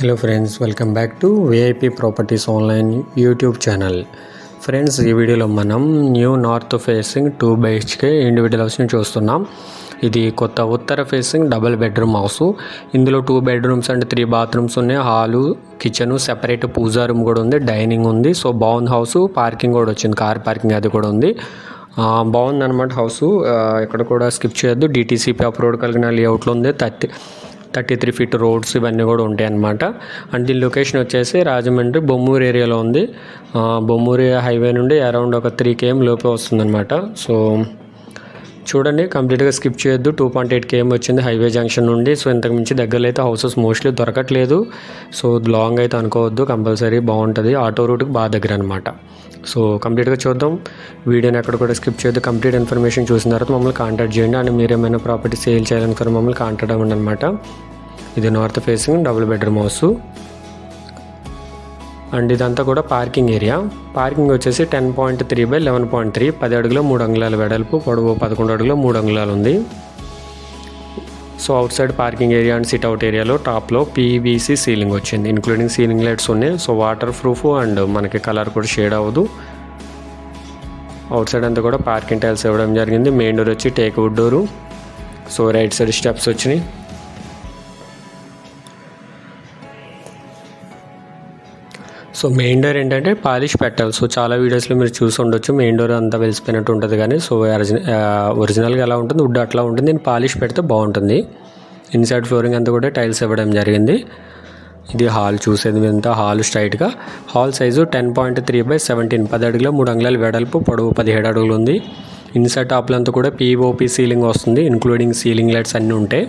Hello friends welcome back to VIP properties online YouTube channel friends ఈ వీడియోలో మనం new north facing two BHK individual హౌస్ని చూస్తున్నాం. ఇది కొత్త ఉత్తర ఫేసింగ్ డబుల్ బెడ్రూమ్ హౌస్ ఇందులో two bedrooms and three bathrooms ఉన్నాయి. Hall kitchen separate puja room కూడా ఉంది. డైనింగ్ ఉంది. సో బాగుంది హౌస్ పార్కింగ్ కూడా వచ్చింది. కార్ పార్కింగ్ అది కూడా ఉంది. ఆ, బాగుందన్నమాట హౌస్ ఎక్కడ కూడా స్కిప్ చేయొద్దు. డిటీసీపీ అప్రూవ్డ్ కలిగిన లేఅవుట్లో ఉంది. Thirty thirty three feet roads ఇవన్నీ కూడా ఉంటాయి అన్నమాట. అండ్ దీని లొకేషన్ వచ్చేసి రాజమండ్రి బొమ్మూరు ఏరియాలో ఉంది. బొమ్మూరి బొమ్మూరు హైవే నుండి అరౌండ్ ఒక త్రీ కేఎం లోపే వస్తుందన్నమాట. సో చూడండి కంప్లీట్గా స్కిప్ చేయొద్దు. టూ పాయింట్ ఎయిట్ కేఎం వచ్చింది హైవే జంక్షన్ నుండి. సో ఇంతకు మించి దగ్గరలో అయితే హౌసెస్ మోస్ట్లీ దొరకట్లేదు. సో లాంగ్ అయితే అనుకోవద్దు. కంపల్సరీ బాగుంటుంది. ఆటో రూట్కి బాగా దగ్గర అనమాట సో కంప్లీట్గా చూద్దాం. వీడియోని ఎక్కడ కూడా స్కిప్ చేయొద్దు. కంప్లీట్ ఇన్ఫర్మేషన్ చూసిన తర్వాత మమ్మల్ని కాంటాక్ట్ చేయండి. అండ్ మీరు ఏమైనా ప్రాపర్టీ సేల్ చేయాలనుకున్న మమ్మల్ని కాంటాక్ట్ అవ్వండి అనమాట ఇది north facing double bedroom house. And ఇదంతా కూడా పార్కింగ్ ఏరియా. పార్కింగ్ వచ్చేసి ten point three by eleven point three పది అడుగులో మూడు అంగుళాల వెడల్పు పొడవు పదకొండు అడుగులో మూడు అంగుళాలు ఉంది. So outside parking area and sit out ఏరియాలో టాప్లో పీవీసీ సీలింగ్ వచ్చింది. ఇంక్లూడింగ్ సీలింగ్ లైట్స్ ఉన్నాయి. సో వాటర్ ప్రూఫ్ అండ్ మనకి కలర్ కూడా షేడ్ అవ్వదు. అవుట్ సైడ్ అంతా కూడా పార్కింగ్ టైల్స్ ఇవ్వడం జరిగింది. మెయిన్ డోర్ వచ్చి teakwood door. So right side steps వచ్చినాయి. సో మెయిన్ డోర్ ఏంటంటే పాలిష్ పెట్టాలి. సో చాలా వీడియోస్లో మీరు చూసి ఉండొచ్చు. మెయిన్ డోర్ అంతా వెలిసిపోయినట్టు ఉంటుంది కానీ సో ఒరిజినల్ ఒరిజినల్గా ఎలా ఉంటుంది వుడ్ అట్లా ఉంటుంది. నేను పాలిష్ పెడితే బాగుంటుంది. ఇన్సైడ్ ఫ్లోరింగ్ అంతా కూడా టైల్స్ ఇవ్వడం జరిగింది. ఇది హాల్ చూసేది అంతా హాల్ స్ట్రైట్గా hall size ten point three by seventeen పది అడుగుల మూడు అంగుళాల వెడల్పు పొడవు పదిహేడు అడుగులు ఉంది. ఇన్సైడ్ టాప్లంతా కూడా పీఓపీ సీలింగ్ వస్తుంది ఇంక్లూడింగ్ సీలింగ్ లైట్స్ అన్నీ ఉంటాయి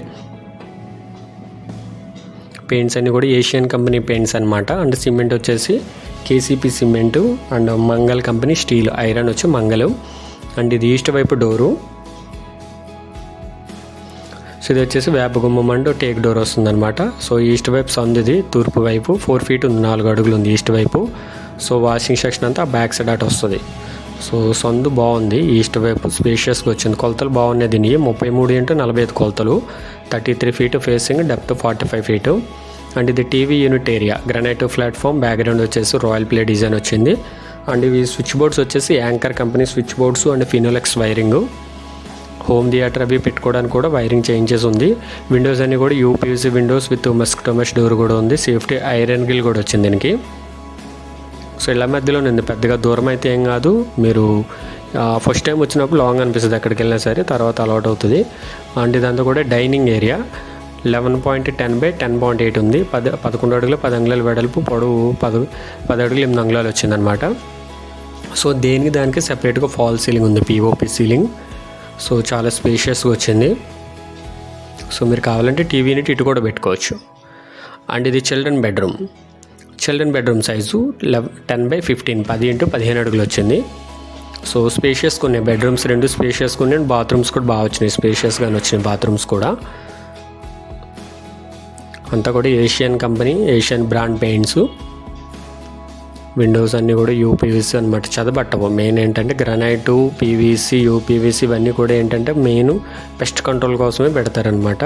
పెయింట్స్ అన్ని కూడా ఏషియన్ కంపెనీ పెయింట్స్ అనమాట అండ్ సిమెంట్ వచ్చేసి KCP cement and Mangal company steel. Iron వచ్చి మంగళం. అండ్ ఇది ఈస్ట్ వైపు డోరు. సో ఇది వచ్చేసి వేపగుమ్మం అండ్ టేక్ డోర్ వస్తుందన్నమాట. సో ఈస్ట్ వైపు సందు ఇది తూర్పు వైపు. ఫోర్ ఫీట్ ఉంది నాలుగు అడుగులు ఉంది ఈస్ట్ వైపు. సో వాషింగ్ సెక్షన్ అంతా బ్యాక్ సైడ్ అటు వస్తుంది. సో సందు బాగుంది. ఈస్ట్ వైపు స్పేషియస్గా వచ్చింది కొలతలు బాగున్నాయి దీనికి. ముప్పై మూడు ఇంటూ నలభై ఐదు కొలతలు. Thirty three feet facing depth forty five feet. And ఇది TV unit area. Granite platform background వచ్చేసి రాయల్ ప్లే డిజైన్ వచ్చింది. అండ్ ఇవి స్విచ్ బోర్డ్స్ వచ్చేసి anchor company switch boards and Finolex wiring. Home theatre అవి పెట్టుకోవడానికి కూడా వైరింగ్ చేంజెస్ ఉంది. Windows అన్ని కూడా యూపీఎస్సీ విండోస్ విత్ మస్క్టోమస్ డోర్ కూడా ఉంది. సేఫ్టీ ఐరన్ గిల్ కూడా వచ్చింది దీనికి. సో ఇళ్ళ మధ్యలో నేను పెద్దగా దూరం అయితే ఏం కాదు. మీరు ఫస్ట్ టైం వచ్చినప్పుడు లాంగ్ అనిపిస్తుంది ఎక్కడికి వెళ్ళినా సరే తర్వాత అలవాట్ అవుతుంది. అండ్ ఇదంతా కూడా dining area. Eleven point ten by ten point eight ఉంది. పది పదకొండు అడుగులు పది అంగుళాల వెడల్పు పొడవు పది పది అడుగులు ఎనిమిది అంగుళాలు వచ్చిందనమాట సో దేనికి దానికి సెపరేట్గా ఫాల్ సీలింగ్ ఉంది పీఓపీ సీలింగ్. సో చాలా స్పేషియస్గా వచ్చింది. సో మీరు కావాలంటే టీవీ ఇటు కూడా పెట్టుకోవచ్చు. అండ్ ఇది children bedroom. Children bedroom size లెవ్ ten by fifteen పది ఇంటూ పదిహేను అడుగులు వచ్చింది. సో స్పేషియస్ కొన్ని బెడ్రూమ్స్ రెండు స్పేషియస్ ఉన్నాయి. అండ్ బాత్రూమ్స్ కూడా బాగా వచ్చినాయి. స్పేషియస్గానే వచ్చినాయి బాత్రూమ్స్ కూడా. అంతా కూడా Asian company Asian brand paints windows అన్నీ కూడా యూపీవీసీ అనమాట చదవట్టవు మెయిన్ ఏంటంటే గ్రనైటు పీవీసీ యూపీవీసీ ఇవన్నీ కూడా ఏంటంటే మెయిన్ పెస్ట్ కంట్రోల్ కోసమే పెడతారనమాట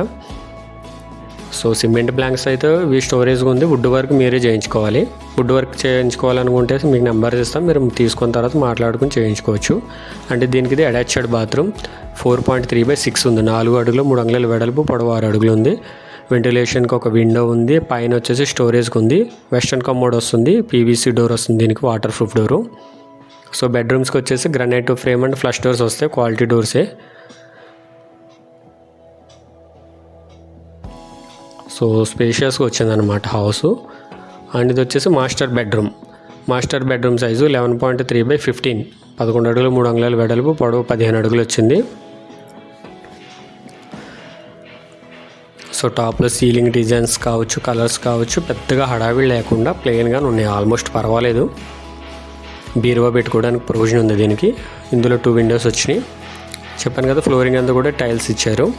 సో సిమెంట్ బ్లాంక్స్ అయితే ఇవి స్టోరేజ్గా ఉంది. వుడ్ వర్క్ మీరే చేయించుకోవాలి. వుడ్ వర్క్ చేయించుకోవాలనుకుంటే మీకు నెంబర్ ఇస్తాం. మీరు తీసుకున్న తర్వాత మాట్లాడుకుని చేయించుకోవచ్చు. అంటే దీనికి ఇది attached bathroom four point three by six ఉంది. నాలుగు అడుగులు మూడు అంగుళాల వెడల్పు పొడవు ఆరు అడుగులు ఉంది. వెంటిలేషన్కి ఒక విండో ఉంది. పైన వచ్చేసి స్టోరేజ్కి ఉంది. వెస్టర్న్ కమోడ్ వస్తుంది. పీవీసీ డోర్ వస్తుంది దీనికి వాటర్ ప్రూఫ్ డోరు సో బెడ్రూమ్స్కి వచ్చేసి granite frame and flush doors వస్తాయి. క్వాలిటీ డోర్సే సో స్పేషియస్గా వచ్చిందనమాట హౌస్ అండ్ ఇది వచ్చేసి master bedroom master bedroom size eleven point three by fifteen పదకొండు అడుగులు మూడు అంగుళాల వెడల్పు పొడవు పదిహేను అడుగులు వచ్చింది. సో టాప్లో సీలింగ్ డిజైన్స్ కావచ్చు కలర్స్ కావచ్చు పెద్దగా హడావిడి లేకుండా ప్లెయిన్గా ఉన్నాయి. ఆల్మోస్ట్ పర్వాలేదు. బీరువా పెట్టుకోవడానికి ప్రొవిజన్ ఉంది దీనికి. ఇందులో టూ విండోస్ వచ్చినాయి. చెప్పాను కదా ఫ్లోరింగ్ అంతా కూడా టైల్స్ ఇచ్చారు.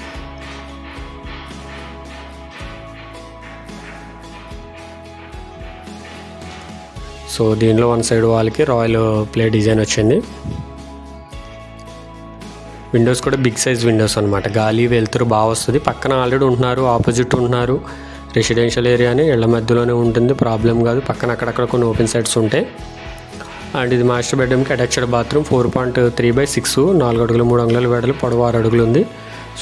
సో దీనిలో వన్ సైడ్ వాళ్ళకి రాయల్ ప్లే డిజైన్ వచ్చింది. విండోస్ కూడా బిగ్ సైజ్ విండోస్ అనమాట గాలి వెలుతురు బాగా వస్తుంది. పక్కన ఆల్రెడీ ఉంటున్నారు ఆపోజిట్ ఉంటున్నారు. రెసిడెన్షియల్ ఏరియాని ఇళ్ళ మధ్యలోనే ఉంటుంది. ప్రాబ్లం కాదు. పక్కన అక్కడక్కడ కొన్ని ఓపెన్ సైడ్స్ ఉంటాయి. అండ్ ఇది మాస్టర్ బెడ్రూమ్కి attached bathroom. Four point three by six. నాలుగు అడుగులు మూడు అంగుళాలు వెడలు పొడవు ఆరు అడుగులు ఉంది.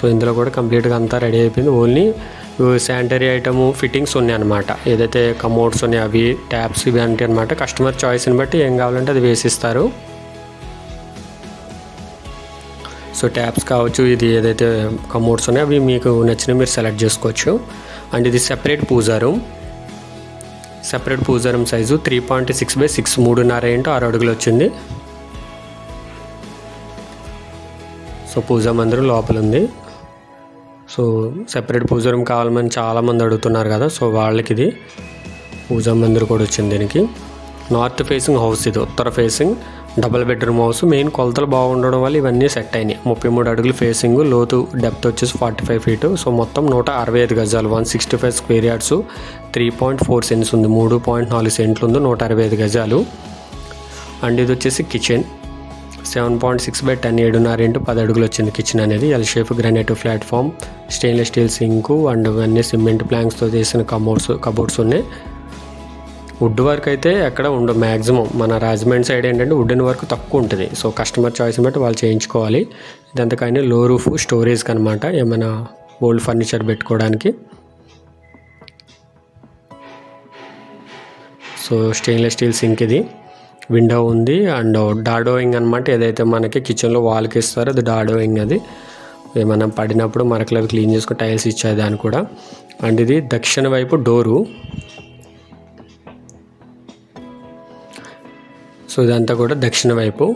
సో ఇందులో కూడా కంప్లీట్గా అంతా రెడీ అయిపోయింది. ఓన్లీ శానిటరీ ఐటమ్ ఫిట్టింగ్స్ ఉన్నాయి అనమాట ఏదైతే కమోడ్స్ ఉన్నాయి అవి ట్యాప్స్ ఇవి అంటే అనమాట కస్టమర్ చాయిస్ని బట్టి ఏం కావాలంటే అది వేసిస్తారు. సో ట్యాప్స్ కావచ్చు ఇది ఏదైతే కమోడ్స్ ఉన్నాయో అవి మీకు నచ్చిన మీరు సెలెక్ట్ చేసుకోవచ్చు. అండ్ ఇది separate pooja room separate pooja room size three point six by six మూడున్నర ఏంటో ఆరు అడుగులు వచ్చింది. సో పూజా మందిరం లోపల ఉంది. సో సెపరేట్ పూజ రూమ్ కావాలని చాలామంది అడుగుతున్నారు కదా సో వాళ్ళకి ఇది పూజా మందిర్ కూడా వచ్చింది దీనికి. నార్త్ ఫేసింగ్ హౌస్ ఇది ఉత్తర facing double bedroom house main కొలతలు బాగుండడం వల్ల ఇవన్నీ సెట్ అయినాయి. ముప్పై మూడు అడుగులు ఫేసింగ్ లోతు డెప్త్ వచ్చేసి ఫార్టీ ఫైవ్ ఫీట్ సో మొత్తం నూట అరవై ఐదు గజాలు one sixty five square yards three point four cents ఉంది మూడు పాయింట్ నాలుగు సెంట్లు ఉంది నూట అరవై ఐదు గజాలు. అండ్ ఇది వచ్చేసి kitchen seven point six by ten ఏడున్నర ఇంటూ పది అడుగులు వచ్చింది కిచెన్ అనేది L shape granite platform stainless steel sink and అన్ని సిమెంట్ ప్లాంక్స్తో చేసిన కబోర్డ్స్ కబోర్డ్స్ ఉన్నాయి. వుడ్ వర్క్ అయితే ఎక్కడ ఉండదు. మ్యాక్సిమం మన రాజమండ్రి సైడ్ ఏంటంటే వుడెన్ వర్క్ తక్కువ ఉంటుంది. సో కస్టమర్ చాయిస్ బట్టి వాళ్ళు చేయించుకోవాలి. ఇదంతా కానీ లో రూఫ్ స్టోరేజ్కి అనమాట ఏమైనా ఓల్డ్ ఫర్నిచర్ పెట్టుకోవడానికి. సో స్టెయిన్లెస్ స్టీల్ సింక్ ఇది. విండో ఉంది అండ్ డాడోయింగ్ అనమాట ఏదైతే మనకి కిచెన్లో వాల్కి ఇస్తారో అది డాడోయింగ్ అది. ఏమైనా పడినప్పుడు మరకలు అవి క్లీన్ చేసుకుని టైల్స్ ఇచ్చేదాన్ని కూడా. అండ్ ఇది దక్షిణ వైపు డోరు. సో ఇదంతా కూడా దక్షిణ వైపు.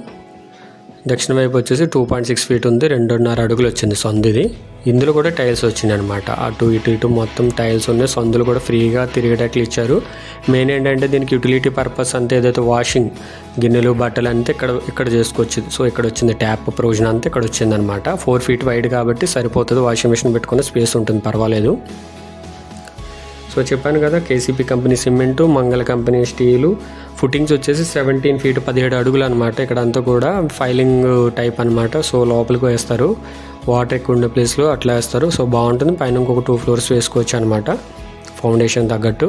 దక్షిణ వైపు వచ్చేసి టూ పాయింట్ సిక్స్ ఫీట్ ఉంది రెండున్నర అడుగులు వచ్చింది సందుది ఇందులో కూడా టైల్స్ వచ్చినాయి అనమాట అటు ఇటు ఇటు మొత్తం టైల్స్ ఉన్నాయి. సందులు కూడా ఫ్రీగా తిరిగేటట్లు ఇచ్చారు. మెయిన్ ఏంటంటే దీనికి యూటిలిటీ పర్పస్ అంతా ఏదైతే వాషింగ్ గిన్నెలు బట్టలు అంతా ఇక్కడ ఇక్కడ చేసుకోవచ్చు సో ఇక్కడ వచ్చింది ట్యాప్ ప్రొవిజన్ అంతా ఇక్కడ వచ్చింది అనమాట ఫోర్ ఫీట్ వైడ్ కాబట్టి సరిపోతుంది. వాషింగ్ మిషన్ పెట్టుకునే స్పేస్ ఉంటుంది పర్వాలేదు. సో చెప్పాను కదా KCP company cement Mangala company steel footings వచ్చేసి సెవెంటీన్ ఫీట్ పదిహేడు అడుగులు అనమాట ఇక్కడ అంతా కూడా ఫైలింగ్ టైప్ అనమాట సో లోపలికి వేస్తారు. వాటర్ ఎక్కువ ఉండే ప్లేస్లో అట్లా వేస్తారు. సో బాగుంటుంది. పైన ఇంకొక టూ ఫ్లోర్స్ వేసుకోవచ్చు అనమాట ఫౌండేషన్ తగ్గట్టు.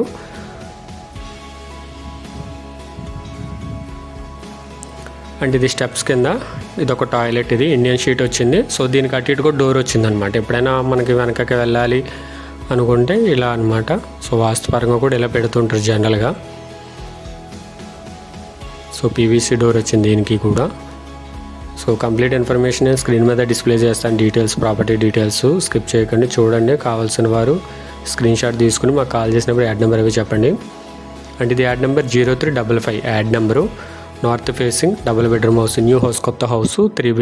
అంటే ఇది స్టెప్స్ కింద. ఇది ఒక టాయిలెట్ ఇది. ఇండియన్ షీట్ వచ్చింది. సో దీనికి అటు ఇటు కూడా డోర్ వచ్చింది అనమాట ఎప్పుడైనా మనకి వెనకకి వెళ్ళాలి అనుకుంటే ఇలా అనమాట సో వాస్తుపరంగా కూడా ఇలా పెడుతుంటారు జనరల్గా సో పీవీసీ డోర్ వచ్చింది దీనికి కూడా. సో కంప్లీట్ ఇన్ఫర్మేషన్ నేను స్క్రీన్ మీద డిస్ప్లే చేస్తాను. డీటెయిల్స్ ప్రాపర్టీ డీటెయిల్స్ స్కిప్ చేయకండి. చూడండి కావాల్సిన వారు స్క్రీన్ షాట్ తీసుకుని మాకు కాల్ చేసినప్పుడు యాడ్ నెంబర్ అవి చెప్పండి. అంటే ఇది ad number zero three double five. Ad number north facing double bedroom house new house కొత్త హౌస్ త్రీ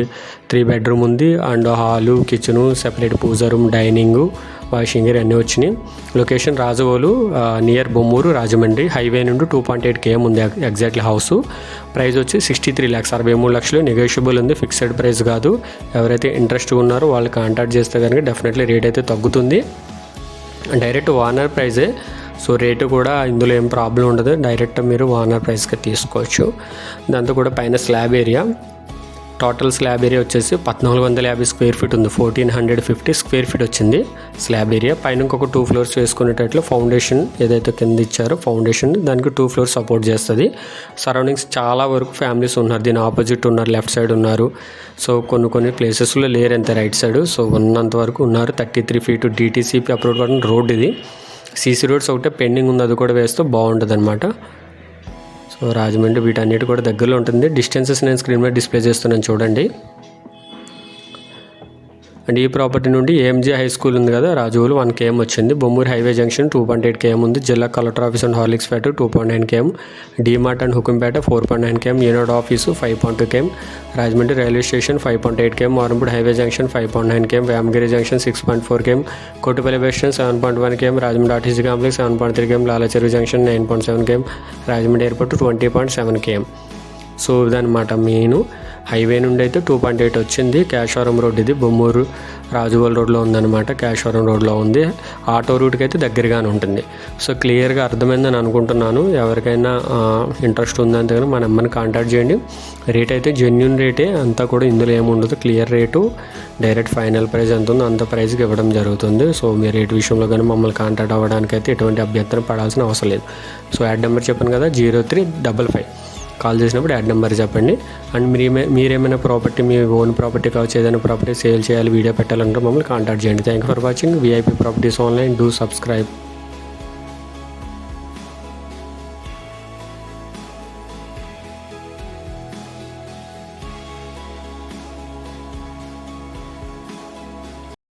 త్రీ బెడ్రూమ్ ఉంది. And hall kitchen separate pooja room dining wash area అన్నీ వచ్చినాయి. Location Rajavolu near Bommuru Rajahmundry highway నుండి two point eight KM ఉంది exactly house. Price వచ్చి sixty three lakhs అరవై మూడు లక్షలు. నెగోషియబుల్ ఉంది ఫిక్స్డ్ ప్రైస్ కాదు. ఎవరైతే ఇంట్రెస్ట్ ఉన్నారో వాళ్ళు కాంటాక్ట్ చేస్తే కనుక డెఫినెట్లీ రేట్ అయితే తగ్గుతుంది. డైరెక్ట్ వార్నర్ ప్రైజే సో రేటు కూడా ఇందులో ఏం ప్రాబ్లం ఉండదు. డైరెక్ట్ మీరు ఓనర్ ప్రైస్గా తీసుకోవచ్చు. దాంతో కూడా పైన slab area total slab area వచ్చేసి పద్నాలుగు వందల యాభై స్క్వేర్ ఫీట్ ఉంది. Fourteen hundred fifty square feet వచ్చింది స్లాబ్ ఏరియా పైన ఇంకొక టూ ఫ్లోర్స్ వేసుకునేటట్లు ఫౌండేషన్ ఏదైతే కింద ఇచ్చారో ఫౌండేషన్ దానికి టూ ఫ్లోర్స్ సపోర్ట్ చేస్తుంది. సరౌండింగ్స్ చాలా వరకు ఫ్యామిలీస్ ఉన్నారు. దీని ఆపోజిట్ ఉన్నారు లెఫ్ట్ సైడ్ ఉన్నారు. సో కొన్ని కొన్ని ప్లేసెస్లో లేరు ఎంత రైట్ సైడ్ సో ఉన్నంత వరకు ఉన్నారు. Thirty three feet DTCP approved road ఇది. సీసీ రోడ్స్ ఒకటే పెండింగ్ ఉంది. అది కూడా వేస్తే బాగుంటుంది అనమాట రాజమండ్రి వీటన్నిటి కూడా దగ్గరలో ఉంటుంది. డిస్టెన్సెస్ నేను స్క్రీన్ మీద డిస్ప్లే చేస్తున్నాను చూడండి. అండ్ ఈ ప్రాపర్టీ నుండి ఏఎంజీ హై స్కూల్ ఉంది కదా రాజువులు వన్ కేఎం వచ్చింది Bommuru highway junction two point eight KM ఉంది జిల్లా collector office and Horlicks Peta two point nine KM DMart and Hukumpeta four point nine KM unit office five point two KM Rajahmundry railway station five point eight KM Morampudi highway junction five point nine KM Vyamagiri junction six point four KM Kotipalli bus stand seven point one KM Rajahmundry RTC complex seven point three KM Lalacheruvu junction nine point seven KM Rajahmundry airport twenty point seven KM so ఇదనమాట main highway నుండి అయితే two point eight వచ్చింది. Kesavaram road ఇది బొమ్మూరు రాజువల్ రోడ్లో ఉందన్నమాట. కేశవరం రోడ్లో ఉంది. Auto రూట్కి అయితే దగ్గరగానే ఉంటుంది. సో క్లియర్గా అర్థమైందని అనుకుంటున్నాను. ఎవరికైనా ఇంట్రెస్ట్ ఉందంటే కానీ మా నెంబర్ని కాంటాక్ట్ చేయండి. రేట్ అయితే జెన్యున్ రేటే. అంతా కూడా ఇందులో ఏముండదు clear rate. Direct final price ఎంత ఉందో అంత ప్రైస్కి ఇవ్వడం జరుగుతుంది. సో మీ రేట్ విషయంలో కానీ మమ్మల్ని కాంటాక్ట్ అవ్వడానికి అయితే ఎటువంటి అభ్యర్థన పడాల్సిన అవసరం లేదు. సో యాడ్ నెంబర్ చెప్పాను కదా zero three double five. Call చేసినప్పుడు యాడ్ నెంబర్ చెప్పండి. అండ్ మీరు మీరేమైనా ప్రాపర్టీ మీ ఓన్ ప్రాపర్టీ కావచ్చు ఏదైనా ప్రాపర్టీ సేల్ చేయాలి వీడియో పెట్టాలంటే మమ్మల్ని కాంటాక్ట్ చేయండి. Thank for watching VIP properties online do subscribe